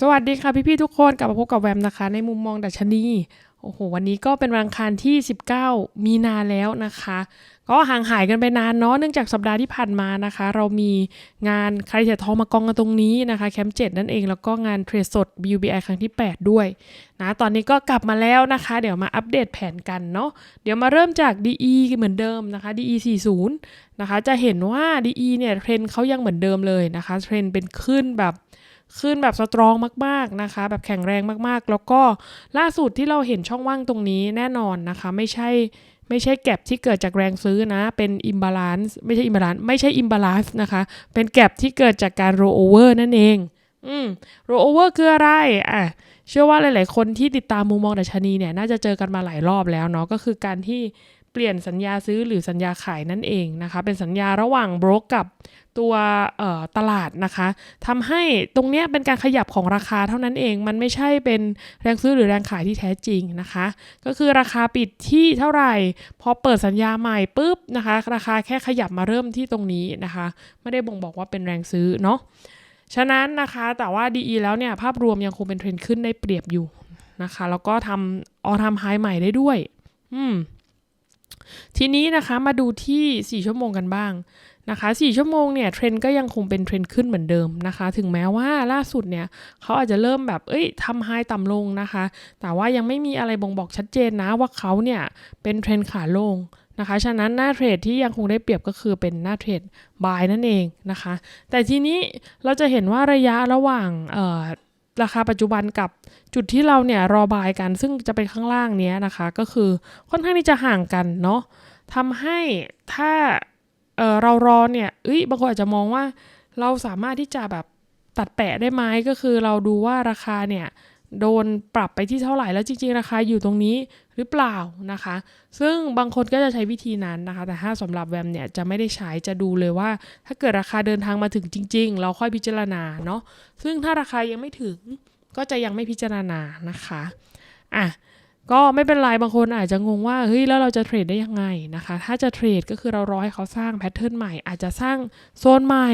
สวัสดีค่ะพี่ๆทุกคนกลับมาพบกับแวมนะคะ ในมุมมองดัชนีโอ้โหวันนี้ก็เป็นวันอังคารที่ 19 มีนาแล้วนะคะ ก็ห่างหายกันไปนานเนาะเนื่องจากสัปดาห์ที่ผ่านมานะคะ เรามีงานใครเททองมากองกันตรงนี้นะคะแคมป์เจ็ดนั่นเองแล้วก็งานเทรดสด BUBI ครั้งที่ 8 ด้วยนะตอนนี้ก็กลับมาแล้วนะคะ เดี๋ยวมาอัปเดตแผนกันเนาะเดี๋ยวมาเริ่มจาก DE เหมือนเดิมนะคะ DE 40นะคะจะเห็นว่า DE เนี่ยเทรนเขายังเหมือนเดิมเลยนะคะเทรนเป็นขึ้นแบบ ขึ้นแบบสตรองมากๆนะคะ แบบแข็งแรงมากๆ แล้วก็ล่าสุดที่เราเห็นช่องว่างตรงนี้แน่นอนนะคะ ไม่ใช่ไม่ใช่แก็บที่เกิดจากแรงซื้อนะ เป็นอิมบาลานซ์ไม่ใช่อิมบาลานซ์ไม่ใช่อิมบาลานซ์นะคะ เป็นแก็บที่เกิดจากการโรโอเวอร์นั่นเองอืมโรโอเวอร์คืออะไรอะเชื่อว่าหลาย ๆ คนที่ติดตามมุมมองดัชนีเนี่ย น่าจะเจอกันมาหลายรอบแล้วเนาะก็คือการที่ เปลี่ยนสัญญาซื้อหรือสัญญาขายนั่นเองนะคะ เป็นสัญญาระหว่างโบรกกับตัวตลาดนะคะทำให้ตรงเนี้ยเป็นการขยับของราคาเท่านั้นเอง มันไม่ใช่เป็นแรงซื้อหรือแรงขายที่แท้จริงนะคะ ก็คือราคาปิดที่เท่าไหร่ พอเปิดสัญญาใหม่ปุ๊บนะคะ ราคาแค่ขยับมาเริ่มที่ตรงนี้นะคะ ไม่ได้บ่งบอกว่าเป็นแรงซื้อเนาะฉะนั้นนะคะแต่ว่า DE แล้วเนี่ยภาพรวมยังคงเป็นเทรนด์ขึ้นได้เปรียบอยู่นะคะ แล้วก็ทำออทำไฮใหม่ได้ด้วย อืม ทีนี้นะคะมาดูที่ 4 ชั่วโมงกันบ้างนะคะ4ชั่วโมงเนี่ยเทรนก็ยังคงเป็นเทรนขึ้นเหมือนเดิมนะคะ ถึงแม้ว่าล่าสุดเนี่ยเขาอาจจะเริ่มแบบเอ้ยทำไฮต่ำลงนะคะ แต่ว่ายังไม่มีอะไรบ่งบอกชัดเจนนะว่าเขาเนี่ยเป็นเทรนขาลงนะคะฉะนั้นหน้าเทรดที่ยังคงได้เปรียบก็คือเป็นหน้าเทรดบายนั่นเองนะคะ แต่ทีนี้เราจะเห็นว่าระยะระหว่าง ราคาปัจจุบันกับจุดที่เราเนี่ยรอบายกัน ซึ่งจะเป็นข้างล่างนี้นะคะ ก็คือค่อนข้างที่จะห่างกันเนาะทำให้ถ้าเเรารอเนี่ยเอ้ยบางคนอาจจะมองว่า เราสามารถที่จะแบบตัดแปะได้ไหมก็คือเราดูว่าราคาเนี่ย โดนปรับไปที่เท่าไหร่แล้วจริงๆ ราคาอยู่ตรงนี้หรือเปล่านะคะ ซึ่งบางคนก็จะใช้วิธีนั้นนะคะ แต่ถ้าสำหรับแวมเนี่ยจะไม่ได้ใช้จะดูเลยว่า ถ้าเกิดราคาเดินทางมาถึงจริง ๆ เราค่อยพิจารณาเนาะซึ่งถ้าราคายังไม่ถึงก็จะยังไม่พิจารณานะคะอะ ก็ไม่เป็นไรบางคนอาจจะงงว่าเฮ้ยแล้วเราจะเทรดได้ยังไงนะคะ ถ้าจะเทรดก็คือเรารอให้เขาสร้างแพทเทิร์นใหม่ อาจจะสร้างโซนใหม่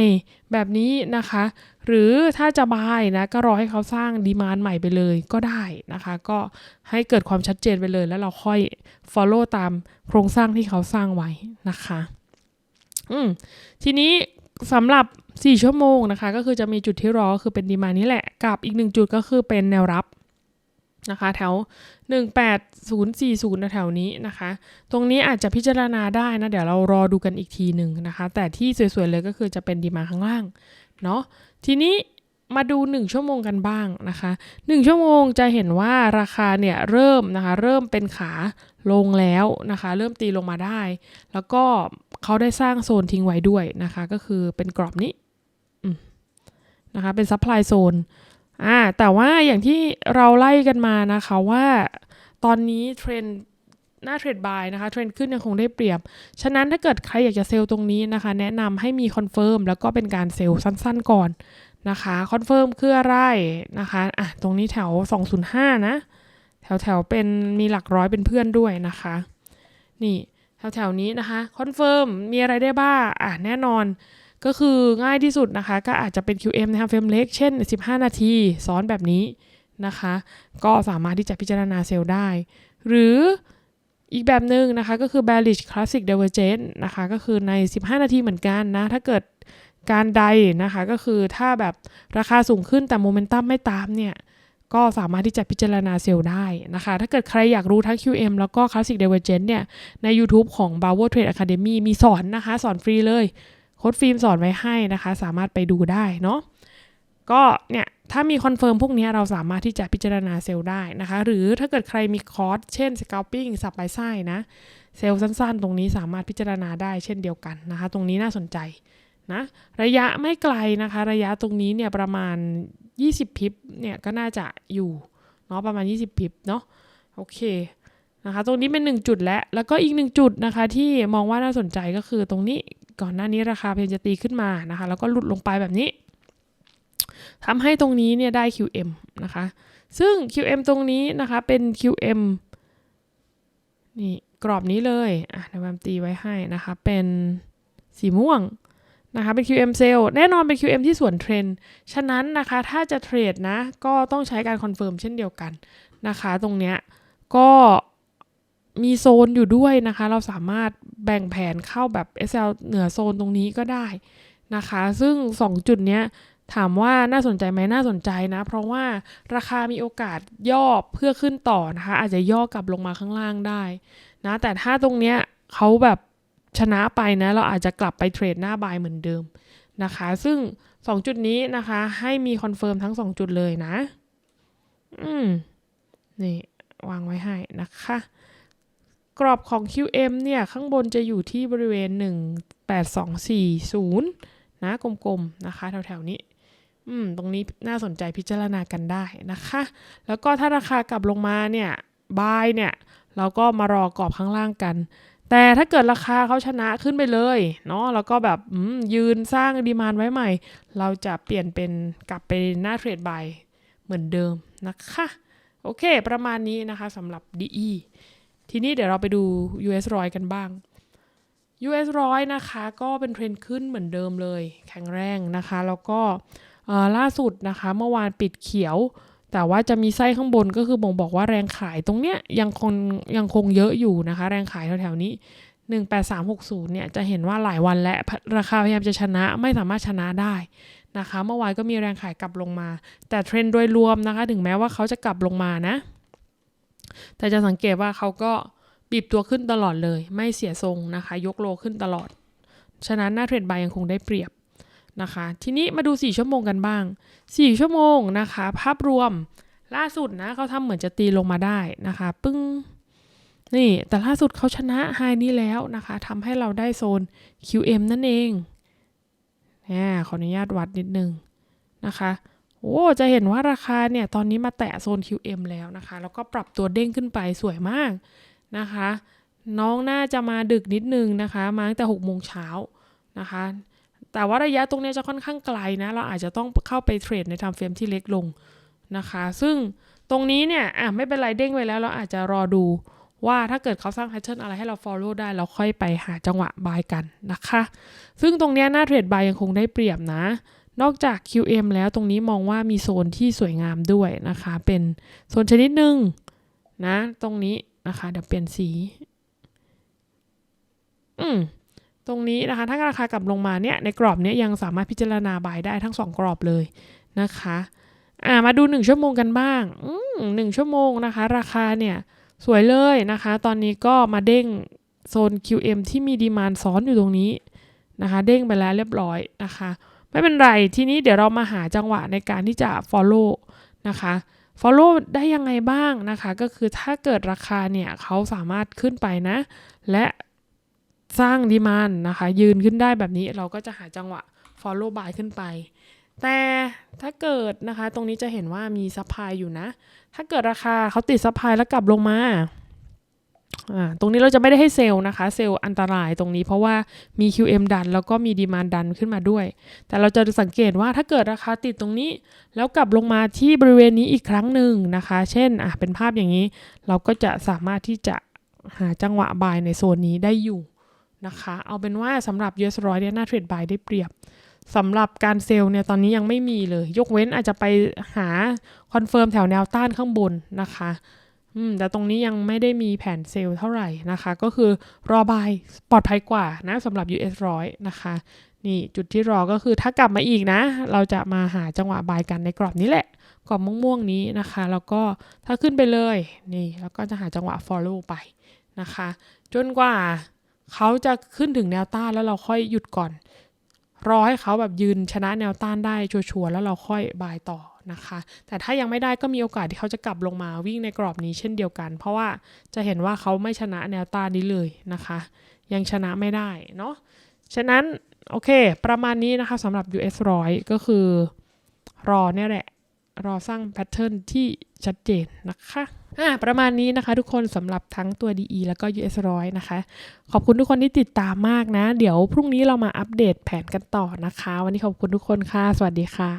แบบนี้นะคะ หรือถ้าจะบายนะก็รอให้เขาสร้างดีมานใหม่ไปเลยก็ได้นะคะ ก็ให้เกิดความชัดเจนไปเลยแล้วเราค่อย follow ตามโครงสร้างที่เขาสร้างไว้นะคะ อืมทีนี้สำหรับ 4 ชั่วโมงนะคะ ก็คือจะมีจุดที่รอคือเป็นดีมานี้แหละ กับอีกหนึ่งจุดก็คือเป็นแนวรับ นะคะแถว 18040แถวนี้นะคะ ตรงนี้อาจจะพิจารณาได้นะ เดี๋ยวเรารอดูกันอีกทีหนึ่งนะคะ แต่ที่สวยๆเลยก็คือจะเป็นดีมาข้างล่างเนาะทีนี้มาดู 1 ชั่วโมงกันบ้างนะคะ 1 ชั่วโมงจะเห็นว่าราคาเนี่ยเริ่มนะคะ เริ่มเป็นขาลงแล้วนะคะ เริ่มตีลงมาได้ แล้วก็เขาได้สร้างโซนทิ้งไว้ด้วยนะคะ ก็คือเป็นกรอบนี้นะคะเป็นซัพพลายโซน อ่าแต่ว่าอย่างที่เราไล่กันมานะคะว่าตอนนี้เทรนหน้าเทรดบายนะคะเทรนขึ้นยังคงได้เปรียบ ฉะนั้นถ้าเกิดใครอยากจะเซลล์ตรงนี้นะคะ แนะนำให้มีคอนเฟิร์มแล้วก็เป็นการเซลล์สั้นๆก่อนนะคะคอนเฟิร์มคืออะไรนะคะอะตรงนี้แถว 205 นะ แถวแถวเป็นมีหลักร้อยเป็นเพื่อนด้วยนะคะ นี่แถวแถวนี้นะคะคอนเฟิร์มมีอะไรได้บ้างอะแน่นอน ก็คือง่ายที่สุดนะคะ ก็อาจจะเป็น QM นะคะเฟรมเล็ก เช่น 15 นาทีซ้อนแบบนี้นะคะ ก็สามารถที่จะพิจารณาเซลล์ได้ หรืออีกแบบหนึ่งนะคะ ก็คือ bearish classic divergence นะคะ ก็คือใน 15 นาทีเหมือนกันนะ ถ้าเกิดการใดนะคะ ก็คือถ้าแบบราคาสูงขึ้นแต่โมเมนตัมไม่ตามเนี่ยก็สามารถที่จะพิจารณาเซลล์ได้นะคะ ถ้าเกิดใครอยากรู้ทั้ง QM แล้วก็ Classic Divergence เนี่ย ใน YouTube ของ b a v o Trade Academy มีสอนนะคะ สอนฟรีเลย ค้ดฟิล์มสอนไว้ให้นะคะ สามารถไปดูได้เนาะก็เนี่ยถ้ามีคอนเฟิร์มพวกนี้เราสามารถที่จะพิจารณาเซลล์ได้นะคะ หรือถ้าเกิดใครมีคอร์สเช่น scalping สับไปไส้นะ เซลล์สั้นๆ ตรงนี้สามารถพิจารณาได้เช่นเดียวกันนะคะ ตรงนี้น่าสนใจนะระยะไม่ไกลนะคะ ระยะตรงนี้เนี่ยประมาณ 20 พิบเนี่ยก็น่าจะอยู่เนาะประมาณ 20 พิบเนาะโอเคนะคะ ตรงนี้เป็น 1 จุดแล้วแล้วก็อีก 1 จุดนะคะ ที่มองว่าน่าสนใจก็คือตรงนี้ ก่อนหน้านี้ราคาเพนจะตีขึ้นมานะคะ แล้วก็หลุดลงไปแบบนี้ทำให้ตรงนี้เนี่ยได้ QM นะคะ ซึ่ง QM ตรงนี้นะคะเป็น QM นี่กรอบนี้เลย อะเดี๋ยวแมตีไว้ให้นะคะ เป็นสีม่วงนะคะเป็น QM sell แน่นอนเป็น QM ที่สวนเทรนด์ฉะนั้นนะคะถ้าจะเทรดนะ ก็ต้องใช้การคอนเฟิร์มเช่นเดียวกันนะคะ ตรงเนี้ยก็ มีโซนอยู่ด้วยนะคะ เราสามารถแบ่งแผนเข้าแบบ SL เหนือโซนตรงนี้ก็ได้นะคะ ซึ่ง 2 จุดเนี้ยถามว่าน่าสนใจไหมน่าสนใจนะ เพราะว่าราคามีโอกาสย่อเพื่อขึ้นต่อนะคะ อาจจะย่อกลับลงมาข้างล่างได้นะแต่ถ้าตรงเนี้ยเขาแบบชนะไปนะ เราอาจจะกลับไปเทรดหน้าบายเหมือนเดิมนะคะ ซึ่ง 2 จุดนี้นะคะ ให้มีคอนเฟิร์มทั้ง 2 จุดเลยนะ อืมนี่ วางไว้ให้นะคะ กรอบของ QM เนี่ย ข้างบนจะอยู่ที่บริเวณ 18240 นะกลมๆ นะคะ แถวๆนี้ อืม ตรงนี้น่าสนใจพิจารณากันได้นะคะ แล้วก็ถ้าราคากลับลงมาเนี่ยบายเนี่ย เราก็มารอกรอบข้างล่างกัน แต่ถ้าเกิดราคาเขาชนะขึ้นไปเลยเนาะแล้วก็แบบยืนสร้างดีมานไว้ใหม่ เราจะเปลี่ยนเป็นกลับไปหน้าเทรดบายเหมือนเดิมนะคะ โอเค ประมาณนี้นะคะสำหรับ DE ทีนี้เดี๋ยวเราไปดู US ร้อยกันบ้าง US ร้อยนะคะก็เป็นเทรนด์ขึ้นเหมือนเดิมเลย แข็งแรงนะคะ แล้วก็ล่าสุดนะคะเมื่อวานปิดเขียว แต่ว่าจะมีไส้ข้างบนก็คือบ่งบอกว่าแรงขายตรงเนี้ยยังคงยังคงเยอะอยู่นะคะ แรงขายแถวๆนี้ 18360 เนี่ยจะเห็นว่าหลายวันและราคาพยายามจะชนะไม่สามารถชนะได้นะคะ เมื่อวานก็มีแรงขายกลับลงมา แต่เทรนด์โดยรวมนะคะ ถึงแม้ว่าเขาจะกลับลงมานะ แต่จะสังเกตว่าเขาก็บีบตัวขึ้นตลอดเลย ไม่เสียทรงนะคะ ยกโลขึ้นตลอด ฉะนั้นหน้าเทรดบายยังคงได้เปรียบนะคะ ทีนี้มาดู 4 ชั่วโมงกันบ้าง 4 ชั่วโมงนะคะ ภาพรวมล่าสุดนะเขาทำเหมือนจะตีลงมาได้นะคะ ปึ้งนี่ แต่ล่าสุดเขาชนะไฮนี้แล้วนะคะทำให้เราได้โซน QM นั่นเองนี่ขออนุญาตวัดนิดนึงนะคะ โอ้จะเห็นว่าราคาเนี่ยตอนนี้มาแตะโซน QM แล้วนะคะ แล้วก็ปรับตัวเด้งขึ้นไปสวยมากนะคะ น้องน่าจะมาดึกนิดนึงนะคะ มาตั้งแต่6โมงเช้านะคะ แต่ว่าระยะตรงนี้จะค่อนข้างไกลนะ เราอาจจะต้องเข้าไปเทรดในทำเฟรมที่เล็กลงนะคะ ซึ่งตรงนี้เนี่ยอะไม่เป็นไรเด้งไว้แล้ว เราอาจจะรอดูว่าถ้าเกิดเขาสร้างแพทเทิร์นอะไรให้เรา follow ได้ เราค่อยไปหาจังหวะบายกันนะคะ ซึ่งตรงนี้หน้าเทรดบายยังคงได้เปรียบนะ นอกจาก QM แล้วตรงนี้มองว่ามีโซนที่สวยงามด้วยนะคะ เป็นโซนชนิดหนึ่งนะตรงนี้นะคะเดี๋ยวเปลี่ยนสี อืมตรงนี้นะคะ ถ้าราคากลับลงมาเนี่ยในกรอบเนี้ยยังสามารถพิจารณาบายได้ทั้ง 2 กรอบเลยนะคะอ่ามาดู 1 ชั่วโมงกันบ้างอืมหนึ่งชั่วโมงนะคะ ราคาเนี่ยสวยเลยนะคะ ตอนนี้ก็มาเด้งโซน QM ที่มีดีมานซ้อนอยู่ตรงนี้นะคะ เด้งไปแล้วเรียบร้อยนะคะ ไม่เป็นไร ทีนี้เดี๋ยวเรามาหาจังหวะในการที่จะ follow นะคะ follow ได้ยังไงบ้างนะคะ ก็คือถ้าเกิดราคาเนี่ยเขาสามารถขึ้นไปนะ และสร้างดีมานนะคะ ยืนขึ้นได้แบบนี้เราก็จะหาจังหวะ follow buy ขึ้นไป แต่ถ้าเกิดนะคะ ตรงนี้จะเห็นว่ามีซัพพลายอยู่นะ ถ้าเกิดราคาเขาติดซัพพลายแล้วกลับลงมาอ่า ตรงนี้เราจะไม่ได้ให้เซลล์นะคะ เซลล์อันตรายตรงนี้เพราะว่ามี QM ดันแล้วก็มีดีมานดันขึ้นมาด้วย แต่เราจะสังเกตว่าถ้าเกิดราคาติดตรงนี้ แล้วกลับลงมาที่บริเวณนี้อีกครั้งหนึ่งนะคะ เช่นอะเป็นภาพอย่างนี้ เราก็จะสามารถที่จะหาจังหวะบายในโซนนี้ได้อยู่นะคะ เอาเป็นว่าสำหรับ US ร้อยเนี่ยหน้าเทรดบายได้เปรียบสำหรับการเซลล์เนี่ยตอนนี้ยังไม่มีเลย ยกเว้นอาจจะไปหาคอนเฟิร์มแถวแนวต้านข้างบนนะคะ อืมแต่ตรงนี้ยังไม่ได้มีแผนเซลล์เท่าไหร่นะคะ ก็คือรอบายปลอดภัยกว่านะสำหรับ US ร้อยนะคะ นี่จุดที่รอก็คือถ้ากลับมาอีกนะ เราจะมาหาจังหวะบายกันในกรอบนี้แหละกรอบม่วงๆนี้นะคะ แล้วก็ถ้าขึ้นไปเลยนี่แล้วก็จะหาจังหวะ follow ไปนะคะ จนกว่าเขาจะขึ้นถึงแนวต้านแล้วเราค่อยหยุดก่อน รอให้เขาแบบยืนชนะแนวต้านได้ชัวร์ๆแล้วเราค่อยบายต่อ นะคะ แต่ถ้ายังไม่ได้ก็มีโอกาสที่เขาจะกลับลงมาวิ่งในกรอบนี้เช่นเดียวกัน เพราะว่าจะเห็นว่าเขาไม่ชนะแนวต้านนี้เลยนะคะ ยังชนะไม่ได้เนาะฉะนั้นโอเค ประมาณนี้นะคะสำหรับ US ร้อยก็คือรอเนี่ยแหละรอสร้างแพทเทิร์นที่ชัดเจนนะคะอ่าประมาณนี้นะคะทุกคนสำหรับทั้งตัว DE แล้วก็ US ร้อยนะคะ ขอบคุณทุกคนที่ติดตามมากนะ เดี๋ยวพรุ่งนี้เรามาอัปเดตแผนกันต่อนะคะ วันนี้ขอบคุณทุกคนค่ะ สวัสดีค่ะ